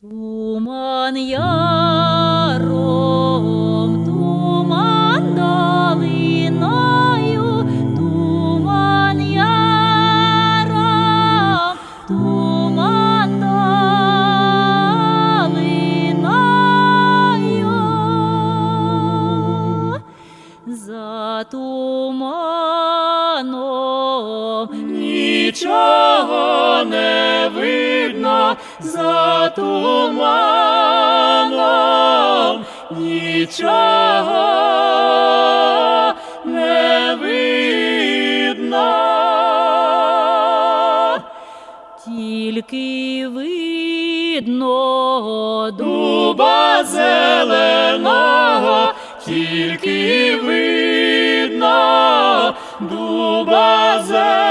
Туман яром, туман долиною, туман яром, туман долиною. За туманом нічого не за туманом нічого не видно. Тільки видно дуба зеленого, тільки видно дуба зеленого.